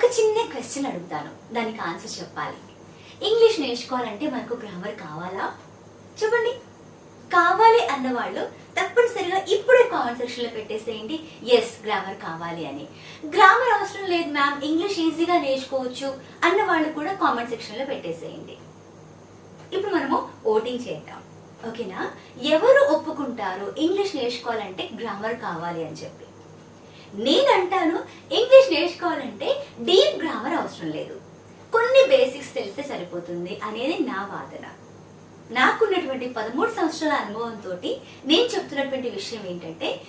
ఒక చిన్న క్వశ్చన్ అడుగుతాను. దానికి ఆన్సర్ చెప్పాలి. ఇంగ్లీష్ నేర్చుకోవాలంటే మనకు గ్రామర్ కావాలా? చెప్పండి. కావాలి అన్నవాళ్ళు తప్పనిసరిగా ఇప్పుడే కామెంట్ సెక్షన్లో పెట్టేసేయండి. ఎస్ గ్రామర్ కావాలి అని. గ్రామర్ అవసరం లేదు మ్యామ్ ఇంగ్లీష్ ఈజీగా నేర్చుకోవచ్చు అన్న వాళ్ళు కూడా కామెంట్ సెక్షన్లో పెట్టేసేయండి. ఇప్పుడు మనము ఓటింగ్ చేద్దాం. ఓకేనా ఎవరు ఒప్పుకుంటారు? ఇంగ్లీష్ నేర్చుకోవాలంటే గ్రామర్ కావాలి అని చెప్పి. నేను అంటాను ఇంగ్లీష్ నేర్చుకోవాలంటే డీప్ గ్రామర్ అవసరం లేదు. కొన్ని బేసిక్స్ తెలిస్తే సరిపోతుంది అనేది నా వాదన. నాకున్నటువంటి పదమూడు సంవత్సరాల అనుభవంతో నేను చెప్తున్నటువంటి విషయం ఏంటంటే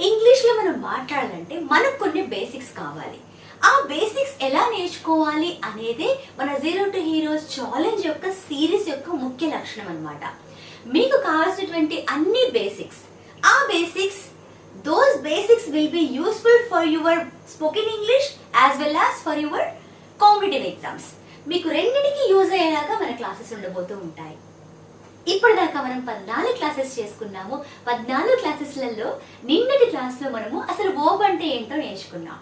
ఇంగ్లీష్లో మనం మాట్లాడాలంటే మనకు కొన్ని బేసిక్స్ కావాలి. ఆ బేసిక్స్ ఎలా నేర్చుకోవాలి అనేదే మన జీరో టు హీరోస్ ఛాలెంజ్ యొక్క సిరీస్ యొక్క ముఖ్య లక్షణం అన్నమాట. మీకు కావాల్సినటువంటి అన్ని బేసిక్స్ ఆ basics those basics will be useful for your spoken English as well as for your competitive exams మీకు రెండింటికి యూజ్ అయ్యేలాగా మన క్లాసెస్ ఉండబోతూ ఉంటాయి. ఇప్పటిదాకా మనం పద్నాలుగు క్లాసెస్ చేసుకున్నాము. పద్నాలుగు క్లాసెస్లలో నిన్నటి క్లాస్లో మనము అసలు ఓబ్ అంటే ఏంటో నేర్చుకున్నాం.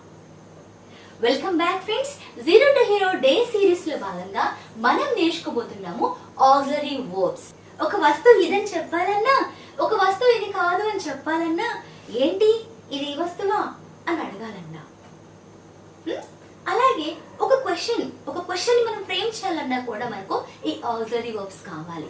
Welcome back friends zero to hero day సిరీస్లో భాగంగా మనం నేర్చుకోబోతున్నాము ఆక్సిలరీ వర్బ్స్ ఒక వస్తువు ఇదని చెప్పాలన్నా ఒక వస్తువు ఇది కాదు అని చెప్పాలన్నా ఏంటి? ఇది వస్తువా? అని అడగాలన్నా. అలాగే ఒక క్వశ్చన్ ఒక క్వశ్చన్ మనం ఫ్రేమ్ చేయాలన్నా కూడా మనకు ఈ ఆక్సిలరీ వర్బ్స్ కావాలి.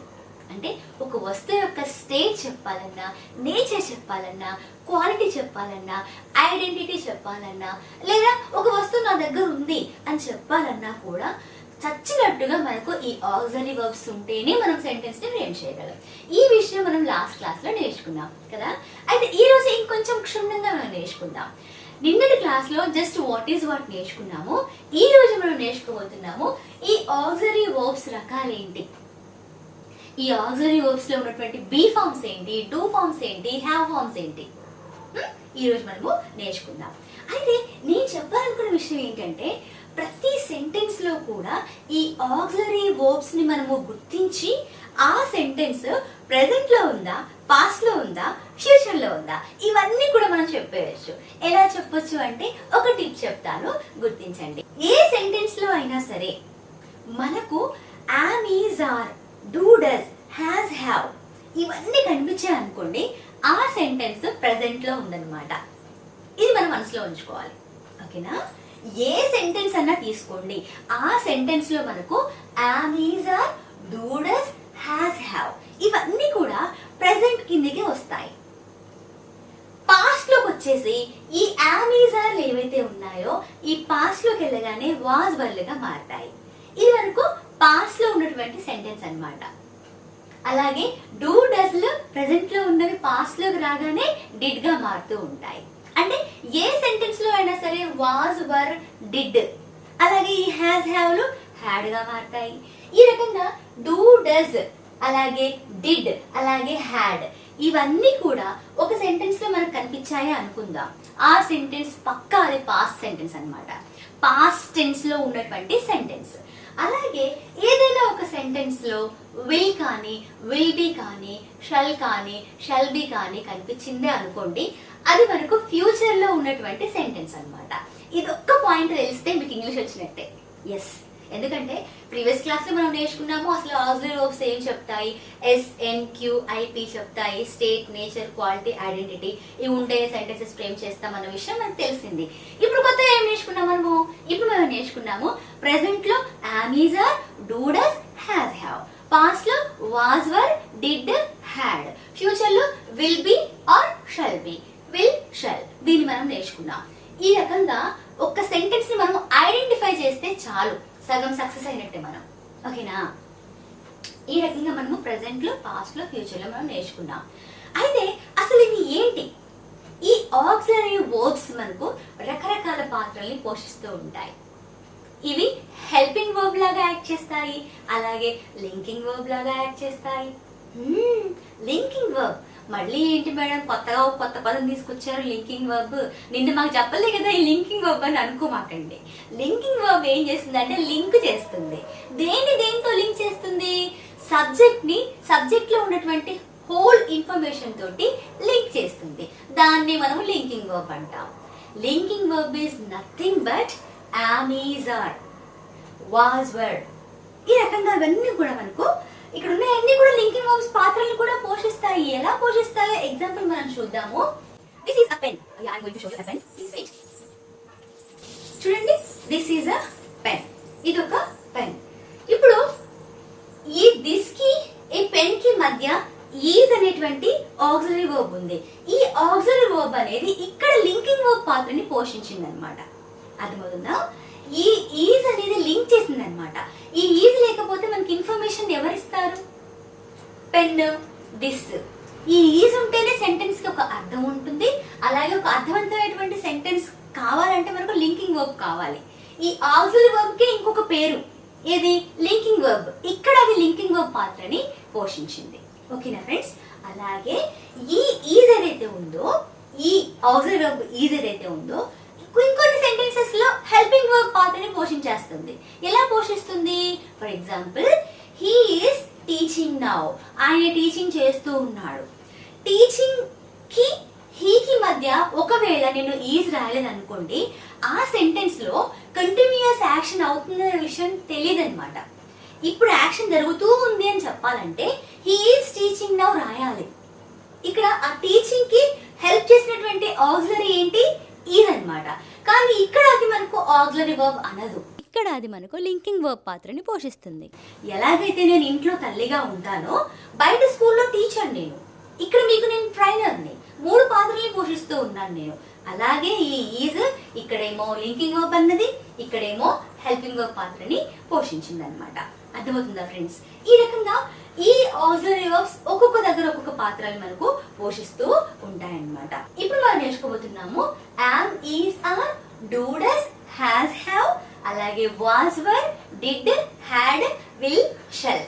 అంటే ఒక వస్తువు యొక్క స్టేట్ చెప్పాలన్నా నేచర్ చెప్పాలన్నా క్వాలిటీ చెప్పాలన్నా ఐడెంటిటీ చెప్పాలన్నా లేదా ఒక వస్తువు నా దగ్గర ఉంది అని చెప్పాలన్నా కూడా చచ్చినట్టుగా మనకు ఈ ఆక్సిలరీ వర్బ్స్ ఉంటేనే మనం సెంటెన్స్ని ఫ్రేమ్ చేయగలం. ఈ విషయం మనం లాస్ట్ క్లాస్లో నేర్చుకున్నాం కదా? అయితే ఈ రోజు ఇంకొంచెం క్షుణ్ణంగా మనం నేర్చుకుందాం. నిన్నటి క్లాస్లో జస్ట్ వాట్ ఈస్ వాట్ నేర్చుకున్నాము. ఈ రోజు మనం నేర్చుకోబోతున్నాము ఈ ఆక్సిలరీ వర్బ్స్ రకాలేంటి? ఈ ఆక్సిలరీ వర్బ్స్లో ఉన్నటువంటి బీ ఫార్మ్స్ ఏంటి? డూ ఫార్మ్స్ ఏంటి? హ్యావ్ ఫార్మ్స్ ఏంటి? ఈ రోజు మనము నేర్చుకుందాం. అయితే నేను చెప్పాలనుకున్న విషయం ఏంటంటే ప్రతి సెంటెన్స్లో కూడా ఈ ఆక్సిలరీ వర్బ్స్ని మనము గుర్తించి ఆ సెంటెన్స్ ప్రెసెంట్లో ఉందా పాస్ట్లో ఉందా ఫ్యూచర్లో ఉందా ఇవన్నీ కూడా మనం చెప్పేయచ్చు. ఎలా చెప్పొచ్చు అంటే ఒక టిప్ చెప్తాను గుర్తించండి. ఏ సెంటెన్స్లో అయినా సరే మనకు am is are do does has have ఇవన్నీ కనిపించాయి అనుకోండి ఆ సెంటెన్స్ ప్రెసెంట్లో ఉందన్నమాట. ఇది మనం మనసులో ఉంచుకోవాలి. ఓకేనా? ఏ సెంటెన్స్ అన్నా తీసుకోండి. ఆ సెంటెన్స్లో మనకు am are do does has have ఇవన్నీ కూడా ప్రెసెంట్ కిందకి వస్తాయి. పాస్ట్లోకి వచ్చేసి ఈ యామీజార్లు ఏవైతే ఉన్నాయో ఈ పాస్ట్లోకి వెళ్ళగానే వాజ్ వర్లుగా మారతాయి. ఇది మనకు పాస్ట్లో ఉన్నటువంటి సెంటెన్స్ అన్నమాట. అలాగే డూ డస్లు ప్రెసెంట్లో ఉన్నవి పాస్ట్లోకి రాగానే డిడ్గా మారుతూ ఉంటాయి. అంటే ఏ సెంటెన్స్లో అయినా సరే వాజ్ వర్ డిడ్ అలాగే ఈ హ్యాస్ హ్యావ్లు హ్యాడ్గా మారతాయి. ఈ రకంగా డూ డస్ అలాగే డిడ్ అలాగే హ్యాడ్ ఇవన్నీ కూడా ఒక సెంటెన్స్లో మనకు కనిపించాయి అనుకుందాం. ఆ సెంటెన్స్ పక్కా అది పాస్ట్ సెంటెన్స్ అన్నమాట. పాస్ట్ టెన్స్లో ఉన్నటువంటి సెంటెన్స్ అలాగే ఏదైనా ఒక సెంటెన్స్లో విల్ కానీ విల్ బి కానీ షల్ కానీ షల్ బి కానీ కనిపించిందే అనుకోండి అది మనకు ఫ్యూచర్లో ఉన్నటువంటి సెంటెన్స్ అన్నమాట. ఇది ఒక్క పాయింట్ తెలిస్తే మీకు ఇంగ్లీష్ వచ్చినట్టే. ఎస్ ఎందుకంటే ప్రీవియస్ క్లాస్లో మనం నేర్చుకున్నాము అసలు ఆక్సిలరీ వర్బ్స్ ఏం చెప్తాయి? ఎస్ ఎన్ క్యూ ఐపి చెప్తాయి. స్టేట్ నేచర్ క్వాలిటీ ఐడెంటిటీ ఇవి ఉండే సెంటెన్సెస్ ఫ్రేమ్ చేస్తాం అన్న విషయం మనకు తెలిసింది. ఇప్పుడు కొత్తగా ఏం నేర్చుకున్నాం మనము? ఇప్పుడు మనం నేర్చుకున్నాము ప్రెసెంట్లో am is are do does has have పాస్ట్లో వాజ్ వర్ డిడ్ హ్యాడ్ ఫ్యూచర్లో will be or shall be will shall దీన్ని మనం నేర్చుకున్నాం ఈ రకంగా ఒక సెంటెన్స్ని మనం ఐడెంటిఫై చేస్తే చాలు సగం సక్సెస్ అయినట్టే మనం ఓకేనా ఈ రకంగా మనము ప్రెసెంట్లో పాస్ట్లో ఫ్యూచర్లో మనం నేర్చుకున్నాం. అయితే అసలు ఇవి ఏంటి? ఈ ఆక్సిలరీ వర్బ్స్ మనకు రకరకాల పాత్రల్ని పోషిస్తూ ఉంటాయి. ఇవి హెల్పింగ్ వర్బ్ లాగా యాక్ట్ చేస్తాయి అలాగే లింకింగ్ వర్బ్ లాగా యాక్ట్ చేస్తాయి. Linking verb. మళ్ళీ ఏంటి మేడం కొత్తగా ఒక కొత్త పదం తీసుకొచ్చారు లింకింగ్ వర్బ్. నిన్న మాకు చెప్పలే కదా ఈ లింకింగ్ వర్బ్ అని అనుకోమాకండి. లింకింగ్ వర్బ్ ఏం చేస్తుంది అంటే లింక్ చేస్తుంది. దేన్ని దేంతో లింక్ చేస్తుంది? సబ్జెక్ట్ని సబ్జెక్ట్లో ఉన్నటువంటి హోల్ ఇన్ఫర్మేషన్ తోటి లింక్ చేస్తుంది. దాన్ని మనం లింకింగ్ వర్బ్ అంటాం. Linking verb is nothing but am are was were ఈ రకంగా అవన్నీ కూడా మనకు ఇక్కడ ఉన్న అన్ని కూడా లింకింగ్ వర్బ్స్ పాత్రలు కూడా పోషిస్తాయి. ఎలా పోషిస్తాయో ఎగ్జాంపుల్ మనం చూద్దాము. This is a pen I going to show a pen please wait చూడండి. దిస్ ఈజ్ అ పెన్ ఇది ఒక పెన్ ఇప్పుడు ఈ దిస్కి ఈ పెన్కి మధ్య ఈజ్ అనేటువంటి ఆక్సిలరీ వర్బ్ ఉంది. ఈ ఆక్సిలరీ వర్బ్ అనేది ఇక్కడ లింకింగ్ వర్బ్ పాత్రని పోషించింది అనమాట అర్థమవుతుందా? ఈ ఈజ్ అనేది లింక్ చేసింది అనమాట ఈ ఈజ్ లేకపోతే మనకి ఇన్ఫర్మేషన్ ఎవరిస్తారు? పెన్ దిస్ ఈ ఈజ్ ఉంటేనే సెంటెన్స్కి ఒక అర్థం ఉంటుంది. అలాగే ఒక అర్థవంతమైనటువంటి సెంటెన్స్ కావాలంటే మనకు లింకింగ్ వర్బ్ కావాలి. ఈ ఆక్సిలరీ వర్బ్కి ఇంకొక పేరు. ఏది? లింకింగ్ వర్బ్ ఇక్కడ అది లింకింగ్ వర్బ్ పాత్రని పోషించింది. ఓకేనా ఫ్రెండ్స్? అలాగే ఈ ఈజ్ ఏదైతే ఉందో ఈ ఆక్సిలరీ వర్బ్ ఈజ్ ఏదైతే ఉందో ఇంకొన్ని సెంటెన్సెస్లో హెల్పింగ్ వర్బ్ పాత్రని పోషించేస్తుంది ఎలా పోషిస్తుంది? For example he is teaching now ఆయన టీచింగ్ చేస్తూ ఉన్నాడు. టీచింగ్కి హీకి మధ్య ఒకవేళ నేను ఈజ్ రాలేదనుకోండి ఆ సెంటెన్స్లో కంటిన్యూస్ యాక్షన్ అవుతుందనే విషయం తెలియదన్నమాట. ఇప్పుడు యాక్షన్ జరుగుతూ ఉంది అని చెప్పాలంటే హీ ఈజ్ టీచింగ్ నౌ రాయాలి ఇక్కడ ఆ టీచింగ్కి హెల్ప్ చేసినటువంటి ఆక్సిలరీ ఏంటి? ఈజ్ అన్నమాట. కానీ ఇక్కడ అది మనకు ఆక్సిలరీ వర్బ్ అనదు. ఇక్కడ అది మనకు లింకింగ్ వర్బ్ పాత్రని పోషిస్తుంది. ఎలాగైతే నేను ఇంట్లో తల్లిగా ఉంటానో బయట స్కూల్లో టీచర్ నేను. ఇక్కడ మీకు నేను ట్రైనర్ని మూడు పాత్రల్ని పోషిస్తూ ఉన్నాను నేను. అలాగే ఈ ఈజ్ ఇక్కడేమో లింకింగ్ వర్బ్ అన్నది ఇక్కడేమో హెల్పింగ్ వర్బ్ పాత్రని పోషించింది అనమాట అర్థమవుతుందా ఫ్రెండ్స్ ఈ రకంగా ఈ ఆక్సిలరీ వర్బ్స్ ఒక్కొక్క దగ్గర ఒక్కొక్క పాత్రలు మనకు పోషిస్తూ ఉంటాయన్నమాట. ఇప్పుడు మనం నేర్చుకోబోతున్నాము am is are do does has have అలాగే was were did had will shall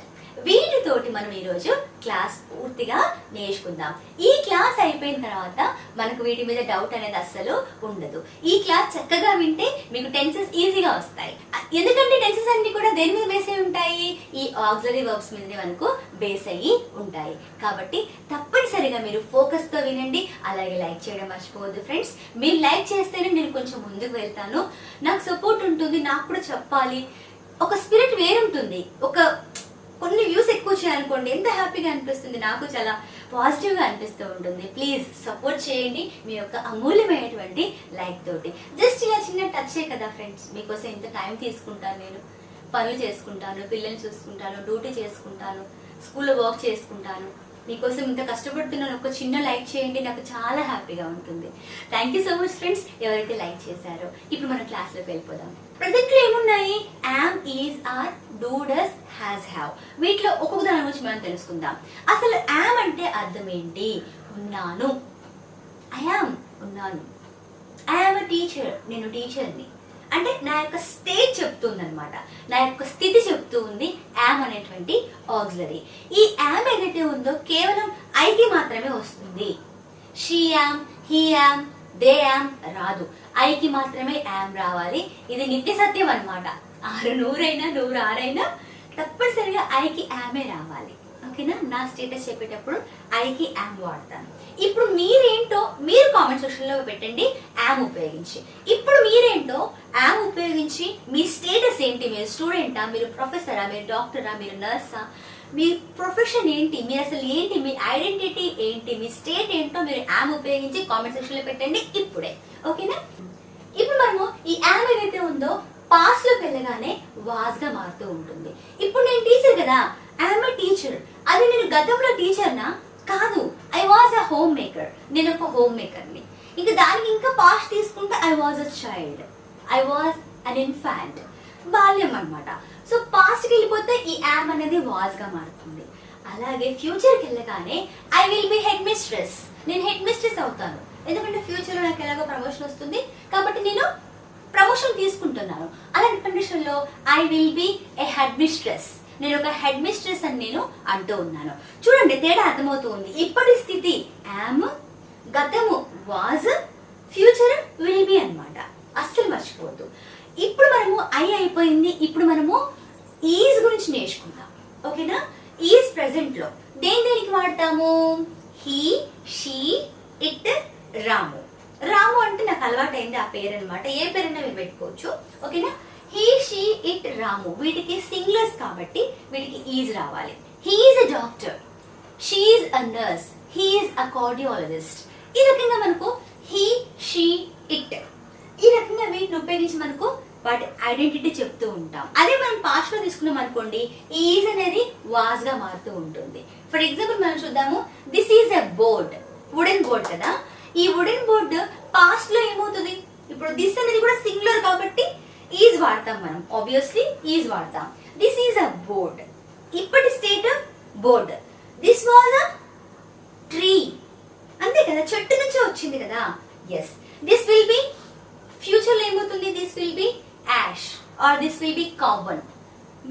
వీటితోటి మనం ఈరోజు క్లాస్ పూర్తిగా నేర్చుకుందాం. ఈ క్లాస్ అయిపోయిన తర్వాత మనకు వీటి మీద డౌట్ అనేది అస్సలు ఉండదు. ఈ క్లాస్ చక్కగా వింటే మీకు టెన్సెస్ ఈజీగా వస్తాయి. ఎందుకంటే టెన్సెస్ అన్ని కూడా దేని మీద బేస్ అయి ఉంటాయి? ఈ ఆక్సిలరీ వర్బ్స్ మీద మనకు బేస్ అయ్యి ఉంటాయి. కాబట్టి తప్పనిసరిగా మీరు ఫోకస్తో వినండి. అలాగే లైక్ చేయడం మర్చిపోవద్దు ఫ్రెండ్స్ మీరు లైక్ చేస్తేనే నేను కొంచెం ముందుకు వెళ్తాను. నాకు సపోర్ట్ ఉంటుంది నాకు కూడా చెప్పాలి. ఒక స్పిరిట్ వేరుంటుంది. ఒక కొన్ని వ్యూస్ ఎక్కువ చేయాలనుకోండి ఎంత హ్యాపీగా అనిపిస్తుంది? నాకు చాలా పాజిటివ్గా అనిపిస్తూ ఉంటుంది. ప్లీజ్ సపోర్ట్ చేయండి. మీ యొక్క అమూల్యమైనటువంటి లైక్ తోటి. జస్ట్ ఇలా చిన్న టచే కదా ఫ్రెండ్స్ మీకోసం ఇంత టైం తీసుకుంటాను నేను. పనులు చేసుకుంటాను పిల్లల్ని చూసుకుంటాను డ్యూటీ చేసుకుంటాను స్కూల్లో వర్క్ చేసుకుంటాను. మీకోసం ఇంత కష్టపడుతున్నాను ఒక చిన్న లైక్ చేయండి నాకు చాలా హ్యాపీగా ఉంటుంది. Thank you so much friends ఎవరైతే లైక్ చేశారో ఇప్పుడు మన క్లాస్లోకి వెళ్ళిపోదాం. ప్రజెంట్ ఏమున్నాయి am is are do does has have వీటిలో ఒక్కొక్క దాని గురించి మనం తెలుసుకుందాం. అసలు యామ్ అంటే అర్థం ఏంటి? ఉన్నాను. ఐ యామ్ ఉన్నాను. ఐ యామ్ అ టీచర్ నేను టీచర్ని అంటే నా యొక్క స్టేట్ చెప్తుంది అనమాట నా యొక్క స్థితి చెప్తూ ఉంది యామ్ అనేటువంటి ఆక్సిలరీ ఈ యామ్ ఏదైతే ఉందో కేవలం ఐకి మాత్రమే వస్తుంది. She am he am they am రాదు. ఐకి మాత్రమే యామ్ రావాలి. ఇది నిత్య సత్యం అన్నమాట. ఆరు నూరైనా నూరు ఆరైనా తప్పనిసరిగా ఐకి యామే రావాలి. ఓకేనా? నా స్టేటస్ చెప్పేటప్పుడు ఐకి యామ్ వాడతాను. ఇప్పుడు మీరేంటో మీరు కామెంట్ సెక్షన్లో పెట్టండి యామ్ ఉపయోగించి. ఇప్పుడు మీరేంటో యామ్ ఉపయోగించి మీ స్టేటస్ ఏంటి? మీరు స్టూడెంటా? మీరు ప్రొఫెసరా? మీరు డాక్టరా? మీరు నర్సా? మీ ప్రొఫెషన్ ఏంటి? మీరు అసలు ఏంటి? మీ ఐడెంటిటీ ఏంటి? మీ స్టేట్ ఏంటో మీరు యామ్ ఉపయోగించి కామెంట్ సెక్షన్లో పెట్టండి ఇప్పుడే. ఓకేనా? ఈ యామ్ ఏదైతే ఉందో పాస్లోకి వెళ్ళగానే వాజ్గా మారుతూ ఉంటుంది. ఇప్పుడు నేను టీచర్ కదా ఐఎమ్ ఏ టీచర్ అది నేను గతంలో టీచర్నా కాదు. I was a home maker నేను ఒక హోమ్ మేకర్ని ఇంకా దానికి ఇంకా పాస్ట్ తీసుకుంటే I was a child I was an infant బాల్యం అనమాట సో పాస్ట్కి వెళ్ళిపోతే ఈ యామ్ అనేది వాజ్గా మారుతుంది. అలాగే ఫ్యూచర్కి వెళ్ళగానే I will be head mistress నేను హెడ్ మిస్ట్రెస్ అవుతాను. ఎందుకంటే ఫ్యూచర్లో నాకు ఎలాగో ప్రమోషన్ వస్తుంది. కాబట్టి నేను ప్రమోషన్ తీసుకుంటున్నాను. అలాంటి కండిషన్లో I will be a head mistress నేను ఒక హెడ్ మిస్ట్రెస్ అని నేను అంటూ ఉన్నాను. చూడండి తేడా అర్థమవుతుంది. ఇప్పటి స్థితి యామ్ గతము వాజ్ ఫ్యూచర్ విల్ బి అన్నమాట. అస్సలు మర్చిపోవద్దు. ఇప్పుడు మనము ఐ అయిపోయింది. ఇప్పుడు మనము ఈజ్ గురించి నేర్చుకుందాం. ఓకేనా? ఈజ్ ప్రెసెంట్లో దేని దేనికి వాడతాము? He she it Ramu. Ramu అంటే నాకు అలవాటైంది ఆ పేరు అనమాట ఏ పేరైనా మీరు పెట్టుకోవచ్చు. ఓకేనా? He she it Ramu. వీటికి సింగులర్స్ కాబట్టి వీటికి ఈజ్ రావాలి. He is a doctor. She is a nurse. He is a cardiologist. ఈ రకంగా మనకు హీ షీ ఇట్. ఈ రకంగా వీటిని ఉపయోగించి మనకు వాటి ఐడెంటిటీ చెప్తూ ఉంటాం. అదే మనం పాస్ట్లో తీసుకున్నాం అనుకోండి ఈజ్ అనేది వాజ్గా మారుతూ ఉంటుంది. ఫర్ ఎగ్జాంపుల్ మనం చూద్దాము this is a board. Wooden board కదా? ఈ వుడెన్ బోర్డ్ పాస్ట్లో ఏమవుతుంది? ఇప్పుడు దిస్ అనేది కూడా సింగులర్ కాబట్టి ఈజ్ వాడతాం మనం. ఆబ్వియస్లీ ఈజ్ వాడతాం. దిస్ ఈజ్ అ బోర్డ్ ఇప్పటి state board this was a tree అంతే కదా? చెట్టు నుంచే వచ్చింది కదా? ఎస్ దిస్ విల్ బి ఫ్యూచర్లో ఏమవుతుంది? This will be ash or this will be carbon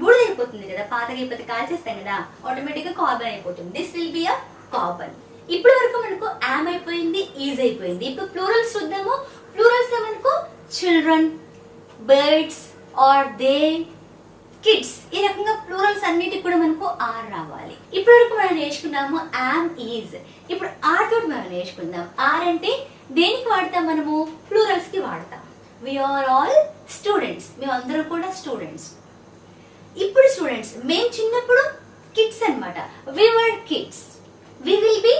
బూడిద అయిపోతుంది కదా? పాతగా అయిపోతే కాల్ చేస్తాం కదా? ఆటోమేటిక్గా కార్బన్ అయిపోతుంది. This will be a carbon ఇప్పటి వరకు మనకు యామ్ అయిపోయింది ఈజ్ అయిపోయింది. ఇప్పుడు ప్లూరల్స్ చూద్దాము. ప్లూరల్స్ మనకు children birds are they kids ఈ రకంగా ప్లూరల్స్ అన్నిటికి కూడా మనకు ఆర్ రావాలి. ఇప్పటి వరకు మనం నేర్చుకున్నాము యామ్ ఈజ్ ఇప్పుడు ఆర్ తోటి మనం నేర్చుకుందాం. ఆర్ అంటే దేనికి వాడతాం మనము? ప్లూరల్స్కి వాడతాం. ఆర్ ఆల్ స్టూడెంట్స్ మేమందరం కూడా స్టూడెంట్స్ ఇప్పుడు స్టూడెంట్స్ మేము చిన్నప్పుడు కిడ్స్ అన్నమాట. We were kids we will be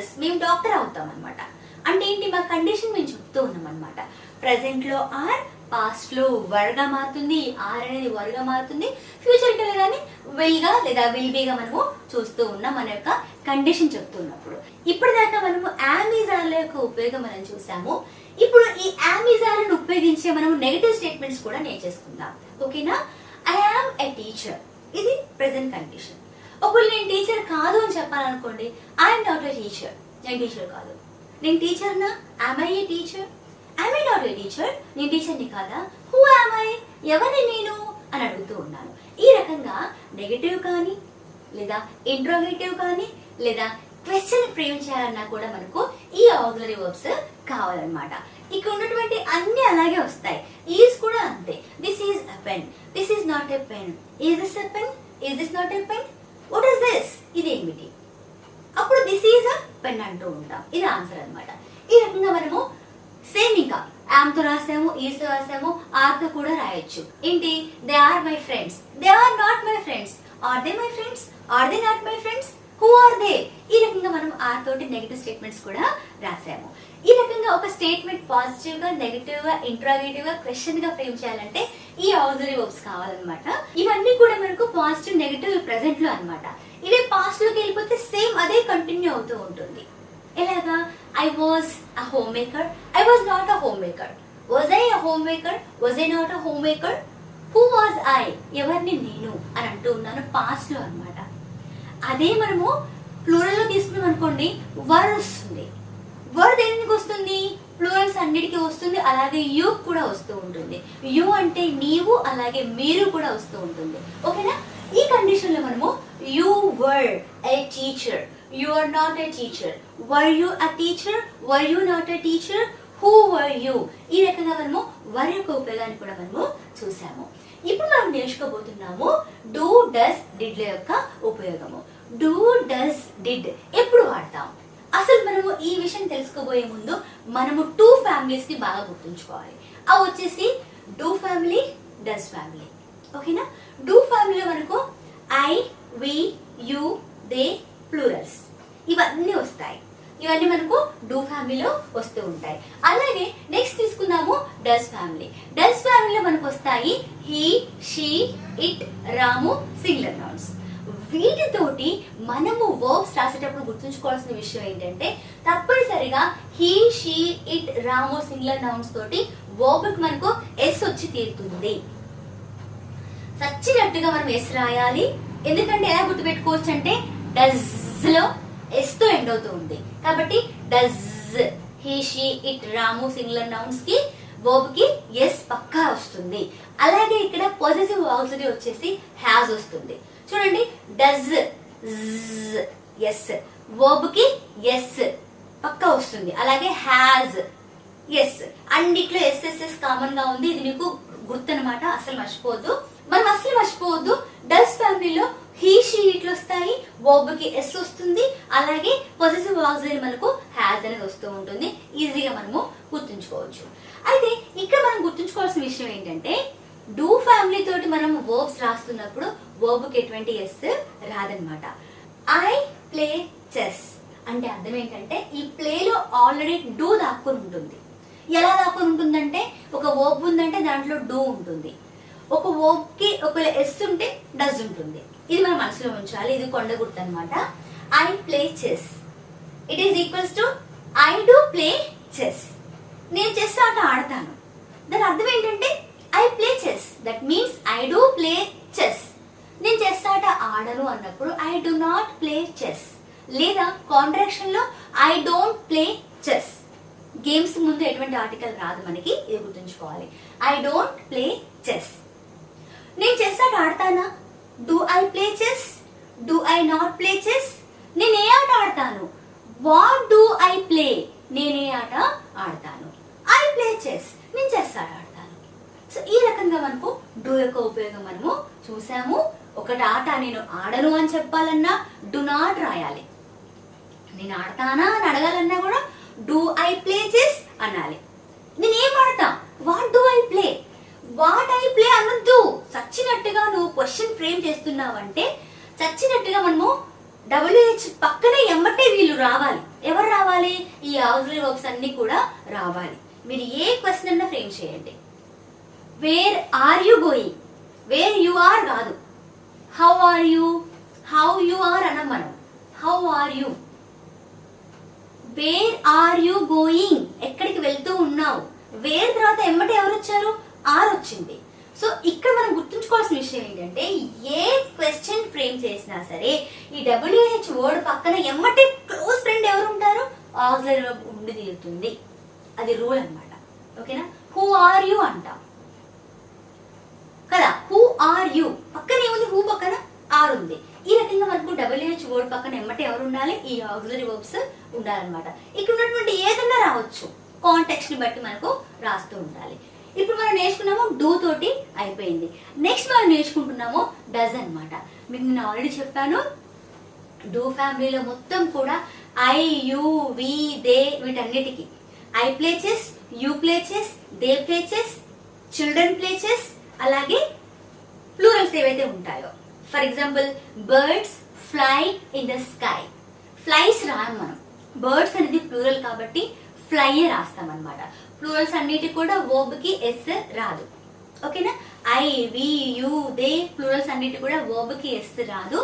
doctors మేము డాక్టర్ అవుతాం అనమాట అంటే ఏంటి? మా కండిషన్ మేము చెప్తూ ఉన్నాం అనమాట ప్రెసెంట్లో ఆర్ పాస్ట్లో వర్గా మారుతుంది. ఆర్ అనేది వర్గా మారుతుంది. ఫ్యూచర్కి వెళ్ళగానే విల్ లేదా విల్ బీగా మనము చూస్తూ ఉన్నాం మన యొక్క కండిషన్ చెప్తున్నప్పుడు దాకా మనము అమెజాన్ల యొక్క ఉపయోగం మనం చూసాము. ఇప్పుడు ఈ అమెజాన్ ఉపయోగించే మనము నెగటివ్ స్టేట్మెంట్స్ కూడా నేర్చేసుకుందాం. ఓకేనా ఐ ఆమ్ ఎ టీచర్ ఇది ప్రెసెంట్ కండిషన్ ఒకవేళ నేను టీచర్ కాదు అని చెప్పాలనుకోండి ఐఎమ్ నాట్ ఎ టీచర్ నేను టీచర్ కాదు. నేను టీచర్నా? I a teacher I not a teacher నేను టీచర్ని కాదా? హూ ఐ ఎవరిని నేను? అని అడుగుతూ ఉన్నాను. ఈ రకంగా నెగటివ్ కానీ లేదా ఇంట్రోగేటివ్ కానీ లేదా క్వశ్చన్ ఫ్రేమ్ చేయాలన్నా కూడా మనకు ఈ ఆగ్లరీ వర్బ్స్ కావాలన్నమాట. ఇక్కడ ఉన్నటువంటి అన్ని అలాగే వస్తాయి. ఈజ్ కూడా అంతే. This is a pen this is not a pen is this a pen is this not a pen what is this ఇదేమిటి అప్పుడు దిస్ ఈజ్ అ పెన్ అంటూ ఉంటాం. ఇది ఆన్సర్ అన్నమాట. ఈ రకంగా మనము సేమ్ ఇంకా యామ్తో రాసాము ఈస్తో రాసాము ఆర్తో కూడా రాయొచ్చు. ఏంటి? They are my friends they are not my friends are they my friends are they not my friends who are they ఈ రకంగా మనం ఆర్ తోటి నెగిటివ్ స్టేట్మెంట్స్ కూడా రాసాము. ఈ రకంగా ఒక స్టేట్మెంట్ పాజిటివ్గా నెగిటివ్గా ఇంట్రాగేటివ్గా క్వశ్చన్గా ఫ్రేమ్ చేయాలంటే ఈ ఆక్సిలరీ వర్బ్స్ కావాలన్నమాట. ఇవన్నీ కూడా మనకు పాజిటివ్ నెగటివ్ ప్రెసెంట్లో అనమాట ఇవే పాస్ట్లోకి వెళ్ళిపోతే సేమ్ అదే కంటిన్యూ అవుతూ ఉంటుంది. ఎలాగా? I was a home maker I was not a home maker was I a home maker was I not a home maker who was I ఎవరిని నేను? అని అంటూ ఉన్నాను పాస్ట్లో అనమాట అదే మనము ప్లూరల్లో తీసుకున్నాం అనుకోండి వర్ వస్తుంది. వర్డ్ ఎందుకు వస్తుంది? ప్లూరల్స్ అన్నిటికీ వస్తుంది అలాగే యూ కూడా వస్తూ ఉంటుంది. యూ అంటే నీవు అలాగే మీరు కూడా వస్తూ ఉంటుంది. ఓకేనా? ఈ కండిషన్లో మనము you were a teacher you are not a teacher were you a teacher were you not a teacher who were you ఈ రకంగా మనము వర్ యొక్క ఉపయోగాన్ని కూడా మనము చూసాము ఇప్పుడు మనం నేర్చుకోబోతున్నాము డూ డస్ డిడ్ల యొక్క ఉపయోగము. డూ డస్ డిడ్ ఎప్పుడు వాడతాం? అసలు మనము ఈ విషయం తెలుసుకోబోయే ముందు మనము టూ ఫ్యామిలీస్ని బాగా గుర్తుంచుకోవాలి. అవి వచ్చేసి డూ ఫ్యామిలీ డస్ ఫ్యామిలీ ఓకేనా? డూ ఫ్యామిలీలో మనకు I we you they plurals ఇవన్నీ వస్తాయి. ఇవన్నీ మనకు డూ ఫ్యామిలీలో వస్తూ ఉంటాయి. అలాగే నెక్స్ట్ తీసుకుందాము డస్ ఫ్యామిలీ డస్ ఫ్యామిలీలో మనకు వస్తాయి he she it Ramu singular nouns వీటితోటి మనము వర్బ్స్ రాసేటప్పుడు గుర్తుంచుకోవాల్సిన విషయం ఏంటంటే తప్పనిసరిగా he she it Ramu singular nouns తోటి వర్బ్కి మనకు ఎస్ వచ్చి తీరుతుంది. సచ్చినట్టుగా మనం ఎస్ రాయాలి. ఎందుకంటే ఎలా గుర్తుపెట్టుకోవచ్చు అంటే డజ్లో ఎస్తో ఎండ్ అవుతూ ఉంది. కాబట్టి does he she it Ramu singular నౌన్స్కి వర్బ్కి ఎస్ పక్కా వస్తుంది. అలాగే ఇక్కడ పొజిటివ్ ఆల్సరీ వచ్చేసి హ్యాజ్ వస్తుంది. చూడండి. డజ్ ఎస్ వర్బ్కి ఎస్ పక్కా వస్తుంది. అలాగే హ్యాజ్ ఎస్ అన్నిట్లో ఎస్ఎస్ఎస్ కామన్గా ఉంది. ఇది మీకు గుర్తు అనమాట అసలు మర్చిపోవద్దు. మనం అసలు మర్చిపోవద్దు. డస్ ఫ్యామిలీలో హీ షీ ఇట్లు వస్తాయి. వర్బ్కి ఎస్ వస్తుంది. అలాగే పొజిటివ్ ఆక్సిలరీ మనకు హ్యాజ్ అనేది వస్తూ ఉంటుంది. ఈజీగా మనము గుర్తుంచుకోవచ్చు. అయితే ఇక్కడ మనం గుర్తుంచుకోవాల్సిన విషయం ఏంటంటే డూ ఫ్యామిలీ తోటి మనం వర్బ్స్ రాస్తున్నప్పుడు వర్బ్కి ఎటువంటి ఎస్ రాదనమాట ఐ ప్లే చెస్ అంటే అర్థం ఏంటంటే ఈ ప్లేలో ఆల్రెడీ డూ దాక్కుని ఉంటుంది. ఎలా దాక్కుని ఉంటుందంటే ఒక వర్బ్ ఉందంటే దాంట్లో డూ ఉంటుంది. ఒక వర్బ్ ఒకవేళ ఎస్ ఉంటే డస్ ఉంటుంది. ఇది మన మనసులో ఉంచాలి ఇది కొండ గుర్తు అనమాట I play chess it is equals to I do play chess నేను చెస్ ఆట ఆడతాను. దాని అర్థం ఏంటంటే I play chess that means I do play ఆడను అన్నప్పుడు I do not play chess లేదా కాంట్రాక్షన్లో I don't play chess games ముందు ఎటువంటి ఆర్టికల్ రాదు మనకి ఇది గుర్తుంచుకోవాలి. ఐ డోంట్ ప్లే చెస్ నేను చెస్ ఆట ఆడతానా? Do I play chess do I not play chess నేను ఏ ఆట ఆడతాను? వాట్ డూ ఐ ప్లే నేనే ఆట ఆడతాను? ఐ ప్లే చెస్ నేను చెస్ ఆట ఆడతాను. సో ఈ రకంగా మనకు డూ యొక్క ఉపయోగం మనము చూసాము. ఒకటి ఆట నేను ఆడను అని చెప్పాలన్నా డు నాట్ రాయాలి. నేను ఆడతానా అని అడగాలన్నా కూడా డూ ఐ ప్లే చెస్ అనాలి. నేను ఏం ఆడతా? What do I play what I play అనొద్దు. చచ్చినట్టుగా నువ్వు క్వశ్చన్ ఫ్రేమ్ చేస్తున్నావంటే చచ్చినట్టుగా మనము డబ్ల్యూహెచ్ పక్కనే ఎమ్మటే వీళ్ళు రావాలి. ఎవరు రావాలి? ఈ ఆక్సిలరీ వర్బ్స్ అన్ని కూడా రావాలి. మీరు ఏ క్వశ్చన్ అన్నా ఫ్రేమ్ చేయండి. Where are you going where you are కాదు. How are you how you are అన్న మనం how are you where are you going ఎక్కడికి వెళ్తూ ఉన్నావు? వేర్ తర్వాత ఎమ్మటి ఎవరు వచ్చారు? ఆర్ వచ్చింది. సో ఇక్కడ మనం గుర్తుంచుకోవాల్సిన విషయం ఏంటంటే ఏ క్వశ్చన్ ఫ్రేమ్ చేసినా సరే ఈ డబ్ల్యూహెచ్ వర్డ్ పక్కన ఎమ్మటి క్లోజ్ ఫ్రెండ్ ఎవరు ఉంటారు? ఆక్సిలరీ ఉండి తీరుతుంది. అది రూల్ అన్నమాట. ఓకేనా హూ ఆర్ యు అంటాం. కదా? హూ ఆర్ యు పక్కన ఏముంది హూ పక్కన? ఆర్ ఉంది. ఈ రకంగా మనకు డబ్ల్యూహెచ్ వర్డ్ పక్కన ఎమ్మటే ఎవరు ఉండాలి? ఈ ఆక్సిలరీ వర్బ్స్ ఉండాలన్నమాట. ఇక్కడ ఉన్నటువంటి ఏదన్నా రావచ్చు. కాంటెక్స్ట్ని బట్టి మనకు రాస్తూ ఉండాలి. ఇప్పుడు మనం నేర్చుకున్నాము డూ తోటి అయిపోయింది. నెక్స్ట్ మనం నేర్చుకుంటున్నాము డజ్ అన్నమాట. మీకు నేను ఆల్రెడీ చెప్పాను. డూ ఫ్యామిలీలో మొత్తం కూడా ఐ యు వి దే వీటన్నిటికీ. I play chess you play chess they play chess children play chess అలాగే ప్లూరల్స్ ఏవైతే ఉంటాయో for example birds fly in the sky. Flies రాయం మనం. బర్డ్స్ అనేది ప్లూరల్ కాబట్టి ఫ్లైయే రాస్తాం అనమాట ప్లూరల్స్ అన్నిటి కూడా ఓబ్కి ఎస్ రాదు. ఓకేనా? I we you they plurals అన్నిటి కూడా ఓబ్కి ఎస్ రాదు.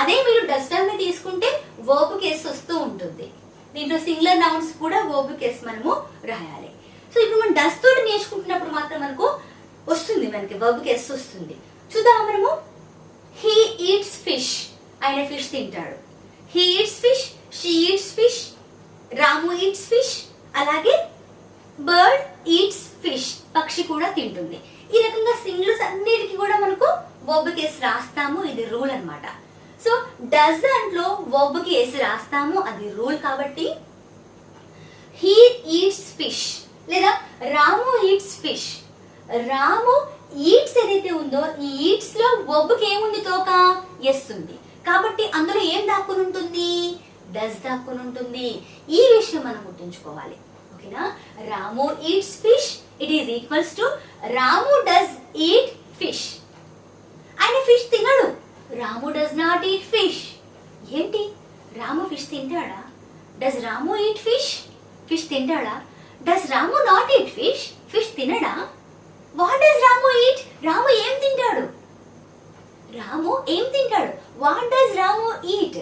అదే మీరు డస్టర్ని తీసుకుంటే ఓబ్కి ఎస్ వస్తూ ఉంటుంది. దీంట్లో సింగులర్ నౌన్స్ కూడా ఓబ్కి ఎస్ మనము రాయాలి. సో ఇప్పుడు మనం డస్ట్ తోటి నేర్చుకుంటున్నప్పుడు మాత్రం మనకు వస్తుంది మనకి వర్బ్కి ఎస్ వస్తుంది. చూద్దాం మనము? హీ ఈట్స్ ఫిష్ ఆయన ఫిష్ తింటాడు. He eats fish she eats fish Ramu eats fish అలాగే బర్డ్ ఈట్స్ ఫిష్ పక్షి కూడా తింటుంది. ఈ రకంగా సింగిల్స్ అన్నిటికీ కూడా మనకు వర్బ్ వేసి రాస్తాము ఇది రూల్ అన్నమాట. సో డస్ దాంట్లో వర్బ్ వేసి రాస్తాము అది రూల్ కాబట్టి హీ ఈట్స్ ఫిష్ లేదా Ramu eats fish Ramu eats ఏదైతే ఉందో ఈ ఈట్స్లో బొబ్బుకి ఏముంది తోక? ఎస్ ఉంది. కాబట్టి అందులో ఏం దాక్కుని ఉంటుంది? డస్ దాక్కుని ఉంటుంది. ఈ విషయం మనం గుర్తుంచుకోవాలి. ఓకేనా? Ramu eats fish it is equals to Ramu does eat fish. ఆయన ఫిష్ తినడు. Ramu does not eat fish. ఏంటి? Ramu fish తింటాడా? Does Ramu eat fish? Fish తింటాడా? Does Ramu not eat fish? Fish తినడా? What does Ramu eat? Ramu ఏం తింటాడు? రాము ఏం తింటాడు? What does Ramu eat?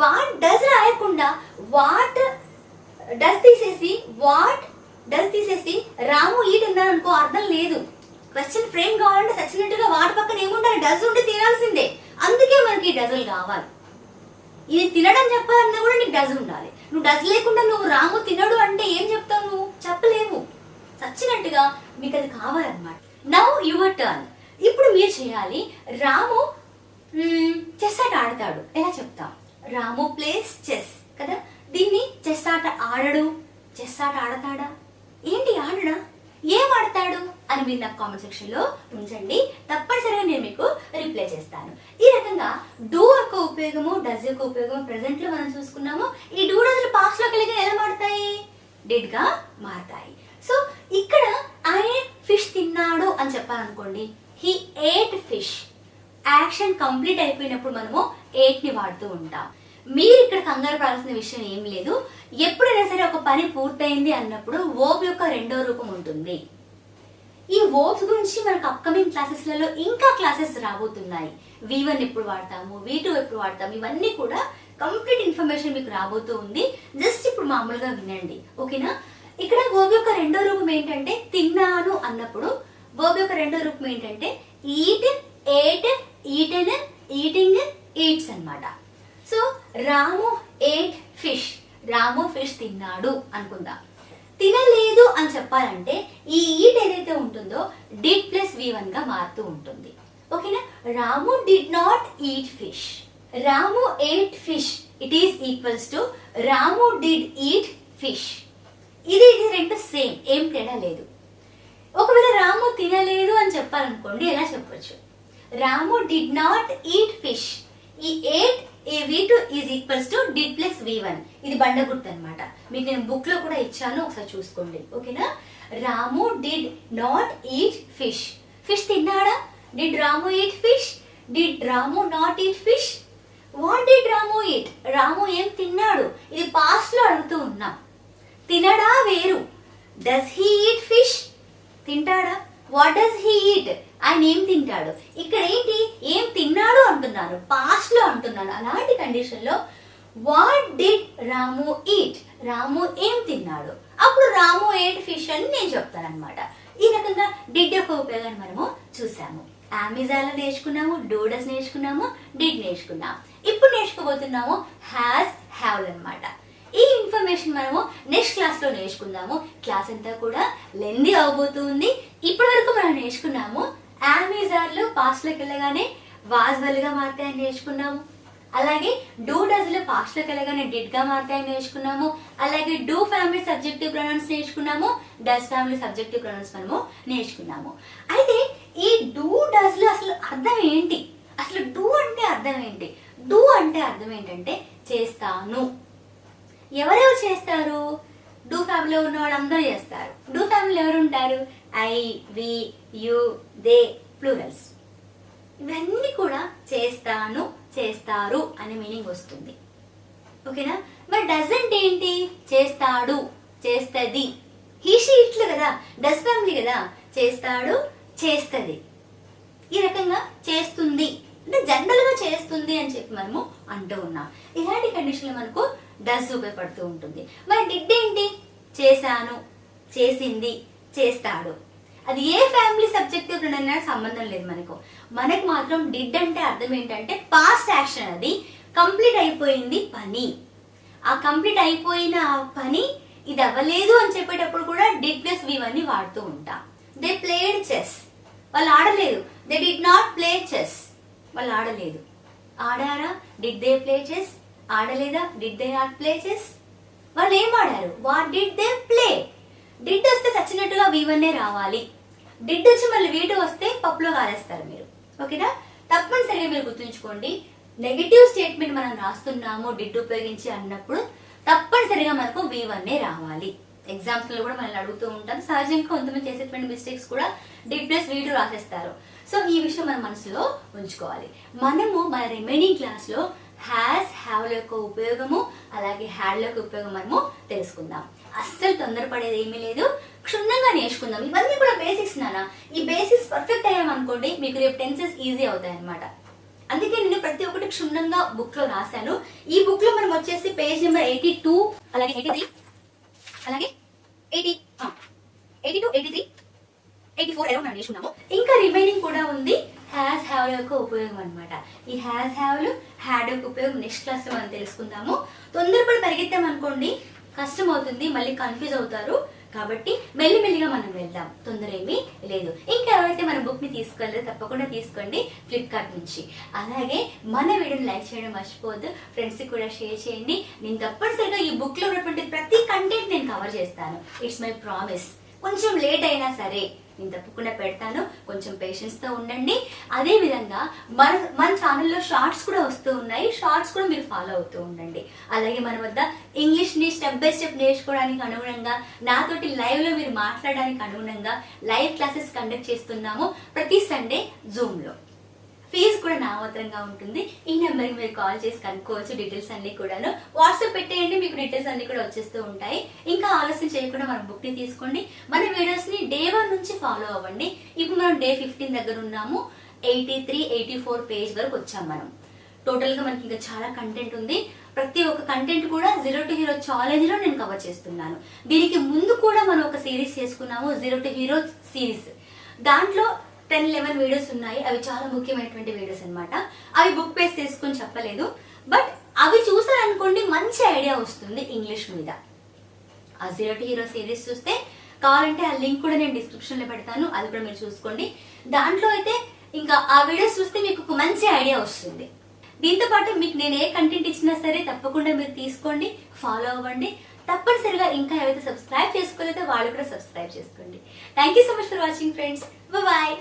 What does రాయకుండా what does తీసేసి what does తీసేసి Ramu eat అన్నారు అనుకో అర్థం లేదు. క్వశ్చన్ ఫ్రేమ్ కావాలంటే సచ్చినట్టుగా వాటి పక్కన ఏముండాలి? డజ్ ఉంటే తినాల్సిందే. అందుకే మనకి డజులు కావాలి. ఇది తినడం చెప్పాలన్నా కూడా నీకు డజ్ ఉండాలి. నువ్వు డజ్ లేకుండా నువ్వు రాము తినడు అంటే ఏం చెప్తావు నువ్వు? చెప్పలేవు చచ్చినట్టుగా మీకు అది కావాలన్నమాట. నౌ యువర్ టర్న్ ఇప్పుడు మీరు చేయాలి రాము చెస్ ఆట ఆడతాడు. ఎలా చెప్తాం? రాము ప్లేస్ చెస్ కదా? దీన్ని చెస్ ఆట ఆడడు. చెస్ ఆట ఆడతాడా? ఏంటి ఆడడా? ఏం ఆడతాడు? అని మీరు నాకు కామెంట్ సెక్షన్లో ఉంచండి. తప్పనిసరిగా నేను మీకు రిప్లై చేస్తాను. ఈ రకంగా డూ యొక్క ఉపయోగము డజ్ యొక్క ఉపయోగము ప్రెసెంట్లో మనం చూసుకున్నాము. ఈ డూ డజ్లు పాస్ట్లో కలిగి ఎలా మారుతాయి? డిడ్గా మారుతాయి. సో ఇక్కడ ఆయన ఫిష్ తిన్నాడు అని చెప్పాలనుకోండి. He ate fish action complete అయిపోయినప్పుడు మనము ఎయిట్ని వాడుతూ ఉంటాం. మీరు ఇక్కడ కంగారు పడాల్సిన విషయం ఏం లేదు. ఎప్పుడైనా సరే ఒక పని పూర్తయింది అన్నప్పుడు ఓబ్ యొక్క రెండో రూపం ఉంటుంది. ఈ వర్బ్స్ గురించి మనకు అప్కమింగ్ క్లాసెస్లలో ఇంకా క్లాసెస్ రాబోతున్నాయి. వి వన్ ఎప్పుడు వాడతాము వి టూ ఎప్పుడు వాడతాము ఇవన్నీ కూడా కంప్లీట్ ఇన్ఫర్మేషన్ మీకు రాబోతూ ఉంది. జస్ట్ ఇప్పుడు మామూలుగా వినండి. ఓకేనా ఇక్కడ వర్బ్ యొక్క రెండో రూపం ఏంటంటే తిన్నాను అన్నప్పుడు. వర్బ్ యొక్క రెండో రూపం ఏంటంటే eat ate eaten eating eats అన్నమాట. So Ramu ate fish Ramu fish తిన్నాడు అనుకుందాం. తినలేదు అని చెప్పాలంటే ఈ ఈట్ ఏదైతే ఉంటుందో డిడ్ ప్లస్ వి వన్గా మారుతూ ఉంటుంది. ఓకేనా? Ramu did not eat fish Ramu ate fish it is equals to Ramu did eat fish ఇది ఇది రెండు సేమ్ ఏం తేడా లేదు. ఒకవేళ రాము తినలేదు అని చెప్పాలనుకోండి ఎలా చెప్పొచ్చు? Ramu did not eat fish ఈ ate a V two is equals to did plus V one ఇది బండగుర్తు అనమాట మీకు నేను బుక్లో కూడా ఇచ్చాను ఒకసారి చూసుకోండి. ఓకేనా? Ramu did not eat fish fish తిన్నాడా? Did Ramu eat fish did Ramu not eat fish what did Ramu eat Ramu ఏం తిన్నాడు? ఇది పాస్ట్లో అడుగుతూ ఉన్నాం. తినడా వేరు? డస్ హీ ఈట్ ఫిష్ తింటాడా? వాట్ డస్ హీ ఈట్ ఆయన ఏం తింటాడు? ఇక్కడ ఏంటి? ఏం తిన్నాడు అంటున్నారు. పాస్ట్లో అంటున్నాను అలాంటి కండిషన్లో what did Ramu eat Ramu ఏం తిన్నాడు? అప్పుడు రాము ఏట్ ఫిష్ అని నేను చెప్తాను అనమాట ఈ రకంగా డిడ్ యొక్క ఉపయోగాన్ని మనము చూసాము. అమెజాన్ నేర్చుకున్నాము డోడస్ నేర్చుకున్నాము డిడ్ నేర్చుకున్నాము. ఇప్పుడు నేర్చుకోబోతున్నాము హ్యాస్ హ్యావ్ అన్నమాట. ఈ ఇన్ఫర్మేషన్ మనము నెక్స్ట్ క్లాస్లో నేర్చుకుందాము. క్లాస్ అంతా కూడా లెందీ అవబోతుంది. ఇప్పటి వరకు మనం నేర్చుకున్నాము అమెజాన్లో పాస్ట్లోకి వెళ్ళగానే వాజ్వల్గా మారుతాయని నేర్చుకున్నాము. అలాగే డూ డజ్లో పాస్ట్లోకి వెళ్ళగానే డిడ్గా మారుతాయని నేర్చుకున్నాము. అలాగే డూ ఫ్యామిలీ సబ్జెక్టివ్ ప్రొనౌన్స్ నేర్చుకున్నాము. డస్ ఫ్యామిలీ సబ్జెక్టివ్ ప్రొనౌన్స్ మనము నేర్చుకున్నాము. అయితే ఈ డూ డజ్లో అసలు అర్థం ఏంటి? అసలు డూ అంటే అర్థం ఏంటి? డూ అంటే అర్థం ఏంటంటే చేస్తాను. ఎవరెవరు చేస్తారు? డూ ఫ్యామిలీలో ఉన్న వాళ్ళందరూ చేస్తారు. డూ ఫ్యామిలీలో ఎవరు ఉంటారు? I we you they plurals. ఇవన్నీ కూడా చేస్తాను చేస్తారు అనే మీనింగ్ వస్తుంది. ఓకేనా? మరి డజంట్ ఏంటి? చేస్తాడు చేస్తది. హీషి ఇట్లు కదా. డస్ ఫ్యామిలీ కదా. చేస్తాడు చేస్తది. ఈ రకంగా చేస్తుంది. అంటే జనరల్గా చేస్తుంది అని చెప్పి మనము అంటూ ఉన్నాం. ఇలాంటి కండిషన్లు మనకు డస్ ఉపయోగపడుతూ ఉంటుంది. మరి డిడ్ ఏంటి చేశాను చేసింది చేస్తాడు. అది ఏ ఫ్యామిలీ సబ్జెక్ట్ ప్రొనౌన్ సంబంధం లేదు మనకు. మనకు మాత్రం డిడ్ అంటే అర్థం ఏంటంటే పాస్ట్ యాక్షన్ అది. కంప్లీట్ అయిపోయింది పని. ఆ కంప్లీట్ అయిపోయిన పని ఇది అవ్వలేదు అని చెప్పేటప్పుడు కూడా డిడ్ ప్లస్ వి అని వాడుతూ ఉంటాం. దే ప్లేడ్ చెస్ వాళ్ళు ఆడలేదు. They did not play chess వాళ్ళు ఆడలేదు. ఆడారా? Did they play chess ఆడలేదా? Did they or play chess వాళ్ళు ఏం ఆడారు what did they play did వస్తే చచ్చినట్టుగా వీవన్నే రావాలి. డిడ్ వచ్చి మళ్ళీ వీటు వస్తే పప్పులో కాలేస్తారు మీరు. ఓకేనా? తప్పనిసరిగా మీరు గుర్తుంచుకోండి. నెగిటివ్ స్టేట్మెంట్ మనం రాస్తున్నాము డిడ్ ఉపయోగించి అన్నప్పుడు తప్పనిసరిగా మనకు వీవన్నే రావాలి. ఎగ్జామ్స్లో కూడా మనల్ని అడుగుతూ ఉంటాం సహజంగా కొంతమంది చేసేటువంటి మిస్టేక్స్ కూడా డిడ్ ప్లస్ వీ టూ రాసేస్తారు. సో ఈ విషయం మన మనసులో ఉంచుకోవాలి. మనము మన రిమైనింగ్ క్లాస్లో హ్యాస్ హ్యావ్ యొక్క ఉపయోగము అలాగే హ్యాడ్ల యొక్క ఉపయోగం మనము తెలుసుకుందాం. అస్సలు తొందరపడేది ఏమీ లేదు. క్షుణ్ణంగా నేర్చుకుందాం. ఇవన్నీ కూడా బేసిక్స్ నాన్న. ఈ బేసిక్స్ పర్ఫెక్ట్ అయ్యామనుకోండి మీకు రేపు టెన్సెస్ ఈజీ అవుతాయి అనమాట అందుకే నేను ప్రతి ఒక్కటి క్షుణ్ణంగా బుక్లో రాశాను. ఈ బుక్లో మనం వచ్చేసి పేజ్ నెంబర్ ఎయిటీ టూ అలాగే ఎయిటీ త్రీ అలాగే eighty eighty two eighty three eighty four మనం నేర్చుకున్నాము. ఇంకా రిమైనింగ్ కూడా ఉంది. హ్యాస్ హ్యావ్ యొక్క ఉపయోగం అనమాట ఈ హ్యాస్ హ్యావ్ హ్యాడ్ యొక్క ఉపయోగం. నెక్స్ట్ క్లాస్ మనం తెలుసుకుందాము. తొందరపడి పరిగెత్తాం అనుకోండి కష్టం అవుతుంది మళ్ళీ కన్ఫ్యూజ్ అవుతారు. కాబట్టి మెల్లిమెల్లిగా మనం వెళ్దాం. తొందర ఏమీ లేదు. ఇంకా ఎవరైతే మన బుక్ని తప్పకుండా తీసుకోండి ఫ్లిప్కార్ట్ నుంచి. అలాగే మన వీడియోని లైక్ చేయడం మర్చిపోవద్దు. ఫ్రెండ్స్కి కూడా షేర్ చేయండి. నేను తప్పనిసరిగా ఈ బుక్లో ఉన్నటువంటి ప్రతి కంటెంట్ నేను కవర్ చేస్తాను. ఇట్స్ మై ప్రామిస్ కొంచెం లేట్ అయినా సరే నేను తప్పకుండా పెడతాను. కొంచెం పేషెన్స్తో ఉండండి. అదేవిధంగా మన మన ఛానల్లో షార్ట్స్ కూడా వస్తూ ఉన్నాయి. షార్ట్స్ కూడా మీరు ఫాలో అవుతూ ఉండండి. అలాగే మన వద్ద ఇంగ్లీష్ని స్టెప్ బై స్టెప్ నేర్చుకోవడానికి అనుగుణంగా నాతోటి లైవ్లో మీరు మాట్లాడడానికి అనుగుణంగా లైవ్ క్లాసెస్ కండక్ట్ చేస్తున్నాము ప్రతి సండే జూమ్లో ఫీజు కూడా నామమాత్రంగా ఉంటుంది. ఈ నెంబర్కి మీరు కాల్ చేసి కనుక్కోవచ్చు డీటెయిల్స్ అన్ని కూడాను. వాట్సాప్ పెట్టేయండి మీకు డీటెయిల్స్ అన్ని కూడా వచ్చేస్తూ ఉంటాయి. ఇంకా ఆలస్యం చేయకుండా మన బుక్ని తీసుకోండి. మన వీడియోస్ని డే వన్ నుంచి ఫాలో అవ్వండి. ఇప్పుడు మనం డే ఫిఫ్టీన్ దగ్గర ఉన్నాము. Eighty three eighty four page వరకు వచ్చాం మనం. టోటల్గా మనకి ఇంకా చాలా కంటెంట్ ఉంది. ప్రతి ఒక్క కంటెంట్ కూడా జీరో టు హీరో ఛాలెంజ్లో నేను కవర్ చేస్తున్నాను. దీనికి ముందు కూడా మనం ఒక సిరీస్ చేసుకున్నాము జీరో టు హీరో సిరీస్ దాంట్లో టెన్ లెవెన్ వీడియోస్ ఉన్నాయి. అవి చాలా ముఖ్యమైనటువంటి వీడియోస్ అనమాట అవి బుక్ పేస్ తీసుకొని చెప్పలేదు. బట్ అవి చూసారనుకోండి మంచి ఐడియా వస్తుంది ఇంగ్లీష్ మీద. ఆ జీరో టు హీరో సిరీస్ చూస్తే కావాలంటే ఆ లింక్ కూడా నేను డిస్క్రిప్షన్లో పెడతాను. అది కూడా మీరు చూసుకోండి. దాంట్లో అయితే ఇంకా ఆ వీడియోస్ చూస్తే మీకు ఒక మంచి ఐడియా వస్తుంది. దీంతో పాటు మీకు నేను ఏ కంటెంట్ ఇచ్చినా సరే తప్పకుండా మీరు తీసుకోండి ఫాలో అవ్వండి. తప్పనిసరిగా ఇంకా ఎవరైతే సబ్స్క్రైబ్ చేసుకోలేదో వాళ్ళు కూడా సబ్స్క్రైబ్ చేసుకోండి. Thank you so much for watching friends bye